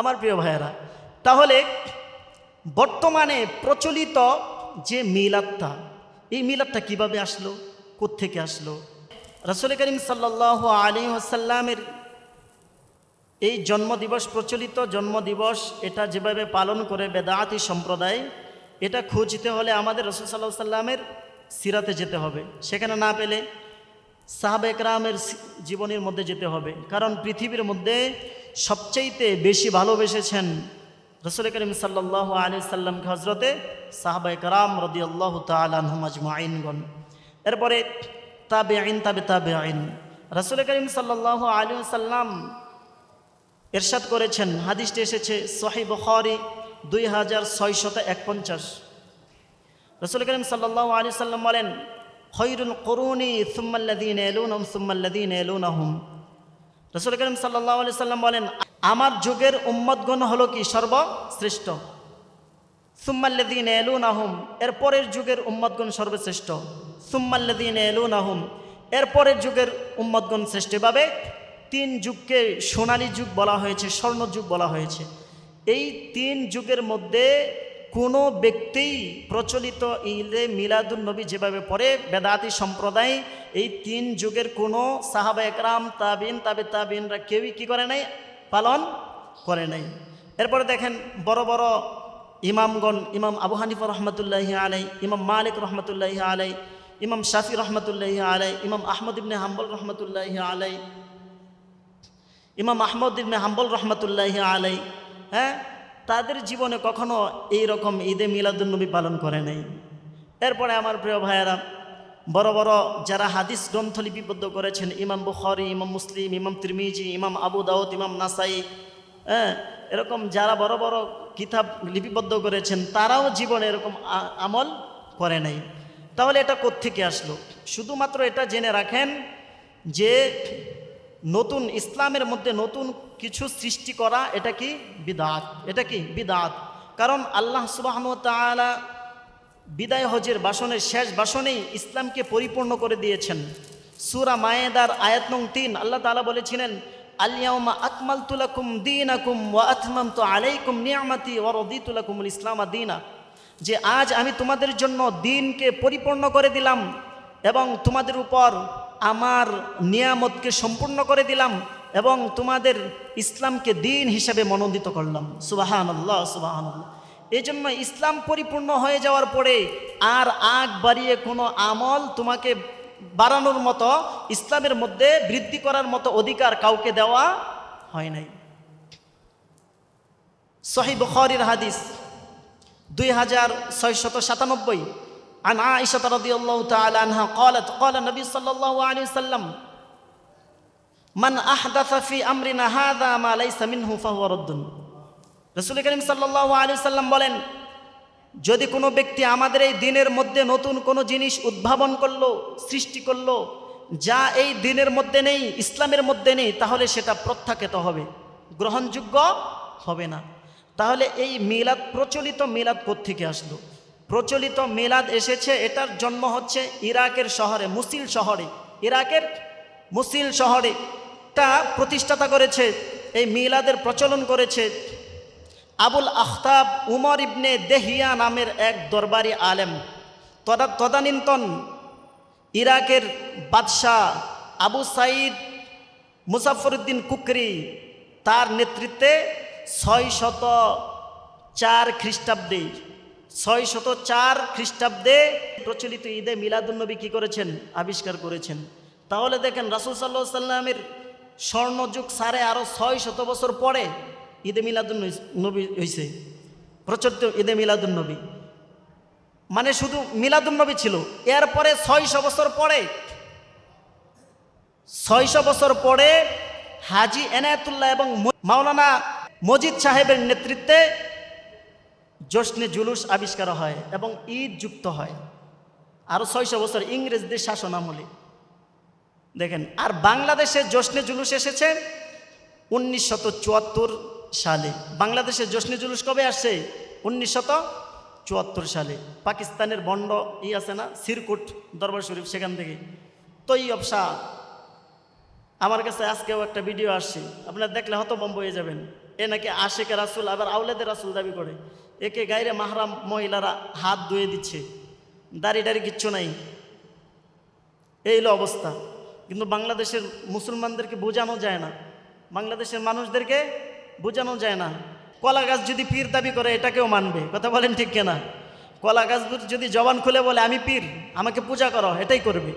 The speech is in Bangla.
আমার প্রিয় ভাইয়েরা, তাহলে বর্তমানে প্রচলিত যে মিলাদটা, এই মিলাদটা কীভাবে আসলো, কোত্থেকে আসলো? রসুল করিম সাল্লাহ আলী আসাল্লামের এই জন্মদিবস প্রচলিত জন্মদিবস, এটা যেভাবে পালন করে বেদায়াতি সম্প্রদায়, এটা খুঁজতে হলে আমাদের রসুল সাল্লাহ সাল্লামের সিরাতে যেতে হবে। সেখানে না পেলে সাহাব একরামের জীবনের মধ্যে যেতে হবে। কারণ পৃথিবীর মধ্যে সবচাইতে বেশি ভালোবেসেছেন রসুল করিম সাল্লাহ আলী সাল্লামকে হজরতে সাহাবা একরাম রদি আল্লাহ তালহমাজমাইনগণ এরপরে তাবে আইন তাবে তাবে আইন রসুল করিম সাল্লাহ আলী সাল্লাম এরশাদ করেছেন, হাদিসটি এসেছে সহি বখারি দুই হাজার ছয়শত একপঞ্চাশ। রসুল করিম সাল্লাহ আলী সাল্লাম বলেন, খৈরুল করুনি সুম্মাল্লাদিন এলুনহম সুম্মাল্লাদিন এলুনহম রসুল করিম সাল্লাহ আলি সাল্লাম বলেন, আমার যুগের উম্মতগণ হলো কি? সর্বশ্রেষ্ঠ। সুম্মাল্লাদিন এলুন আহম এর পরের যুগের উম্মতগণ সর্বশ্রেষ্ঠ। সুম্মাল্লাদিন এলুন আহম এর পরের যুগের উম্মতগণ শ্রেষ্ঠ। এভাবে তিন যুগকে সোনালী যুগ বলা হয়েছে, স্বর্ণ যুগ বলা হয়েছে। এই তিন যুগের মধ্যে কোনো ব্যক্তিই প্রচলিত ঈদে মিলাদুল নবী যেভাবে পড়ে, বেদাতি সম্প্রদায়, এই তিন যুগের কোনো সাহাবা একরাম, তাবিন, তাবে তাবিনরা কেউই কি করে নাই? পালন করে নাই। এরপরে দেখেন বড় বড় ইমামগণ, ইমাম আবু হানিফা রহমতুল্লাহি আলাই ইমাম মালিক রহমতুল্লাহি আলাই ইমাম শাফি রহমতুল্লাহি আলাই ইমাম আহমদ ইবনে হাম্বল রহমতুল্লাহি আলাই ইমাম আহমদ ইবনে হাম্বল রহমতুল্লাহি আলাই হ্যাঁ? তাদের জীবনে কখনো এই রকম ঈদে মিলাদুলনবী পালন করে নাই। এরপরে আমার প্রিয় ভাইয়েরা, বড় বড় যারা হাদিস গ্রন্থ লিপিবদ্ধ করেছেন, ইমাম বুখারি, ইমাম মুসলিম, ইমাম তিরমিজি, ইমাম আবু দাউদ, ইমাম নাসাই হ্যাঁ এরকম যারা বড় বড় কিতাব লিপিবদ্ধ করেছেন, তারাও জীবনে এরকম আমল করে নাই। তাহলে এটা কোত্থেকে আসলো? শুধুমাত্র এটা জেনে রাখেন যে নতুন ইসলামের মধ্যে নতুন কিছু সৃষ্টি করা, এটা কি বিদাত? এটা কি বিদাত? কারণ আল্লাহ সুবাহন তাআলা বিদায় হজের বাসনের শেষ বাসনেই ইসলামকে পরিপূর্ণ করে দিয়েছেন। সুরা মায়েদার আয়াত নং তিন, আল্লাহ তাআলা বলেছিলেন আলিয়াউমা আকমাল তুলাকুম দিন আকুম ওয়া তো আলাইকুম নিয়ামাতি ওয়া রদিতুলাকুমুল ইসলাম দিনা। যে আজ আমি তোমাদের জন্য দিনকে পরিপূর্ণ করে দিলাম এবং তোমাদের উপর আমার নিয়ামতকে সম্পূর্ণ করে দিলাম এবং তোমাদের ইসলামকে দিন হিসাবে মনোনীত করলাম। সুবাহান আল্লাহ সুবাহান আল্লাহ এই জন্য ইসলাম পরিপূর্ণ হয়ে যাওয়ার পরে আর আগ বাড়িয়ে কোনো আমল তোমাকে বাড়ানোর মতো, ইসলামের মধ্যে বৃদ্ধি করার মতো অধিকার কাউকে দেওয়া হয় নাই। সহি বুখারীর হাদিস দুই হাজার ছয়শত সাতানব্বই। عن عائشة رضي الله تعالى عنها قالت قال النبي صلى الله عليه وسلم من أحدث في أمرنا هذا ما ليس منه فهو رد রসুল করিম সাল্লাহ আলী সাল্লাম বলেন যদি কোনো ব্যক্তি আমাদের এই দিনের মধ্যে নতুন কোনো জিনিস উদ্ভাবন করলো সৃষ্টি করলো যা এই দিনের মধ্যে নেই ইসলামের মধ্যে নেই তাহলে সেটা প্রত্যাখ্যাত হবে গ্রহণযোগ্য হবে না তাহলে এই মিলাদ প্রচলিত মিলাদ থেকে আসলো প্রচলিত মিলাদ এসেছে, এটার জন্ম হচ্ছে ইরাকের শহরে, মুসিল শহরে। ইরাকের মুসিল শহরে তা প্রতিষ্ঠাতা করেছে, এই মিলাদের প্রচলন করেছে আবুল আখতাব উমর ইবনে দেহিয়া নামের এক দরবারি আলেম। তদা, তদানীন্তন ইরাকের বাদশাহ আবু সাইদ মুসাফরুদ্দিন কুকরি তার নেতৃত্বে ছয় শত চার খ্রিস্টাব্দে ছয় শত চার খ্রিস্টাব্দে প্রচলিত ঈদে মিলাদুন্নবী কী করেছেন? আবিষ্কার করেছেন। তাহলে দেখেন রাসুল সাল্লাহ সাল্লামের স্বর্ণযুগ সাড়ে আরও ছয় শত বছর পরে ঈদে মিলাদুন নবী হয়েছে প্রচলিত ঈদে মিলাদুন নবী মানে শুধু মিলাদুন নবী ছিল, এরপরে ছয়শো বছর পরে, ছয়শো বছর পরে হাজি এনায়তুল্লাহ এবং মাওলানা মজিদ সাহেবের নেতৃত্বে জশ্নে জুলুস আবিষ্কার হয় এবং ঈদ যুক্ত হয়। আরও ছয়শো বছর ইংরেজদের শাসন আমলে দেখেন, আর বাংলাদেশে জশ্নে জুলুস এসেছে উনিশশত সালে। বাংলাদেশে জশ্নে জুলুস কবে আসছে? উনিশশত চুয়াত্তর সালে। পাকিস্তানের বন্ড ই আছে না? সিরকুট দরবার শরীফ, সেখান থেকে। তৈয়ব শাহ, আমার কাছে আজকেও একটা ভিডিও আসছে। আপনারা দেখলে হতবম্ব হয়ে যাবেন। এ নাকি আশেকে রাসুল, আবার আউলাদের রাসুল দাবি করে। একে গাইরে মাহরাম মহিলারা হাত ধুয়ে দিচ্ছে। দাড়ি টাড়ি কিচ্ছু নাই। এই হলো অবস্থা। কিন্তু বাংলাদেশের মুসলমানদেরকে বোঝানো যায় না। বাংলাদেশের মানুষদেরকে বোঝানো যায় না। কলা গাছ যদি পীর দাবি করে, এটাকেও মানবে। কথা বলেন ঠিক কেনা? কলা গাছ যদি জবান খুলে বলে, আমি পীর, আমাকে পূজা করো। এটাই করবে।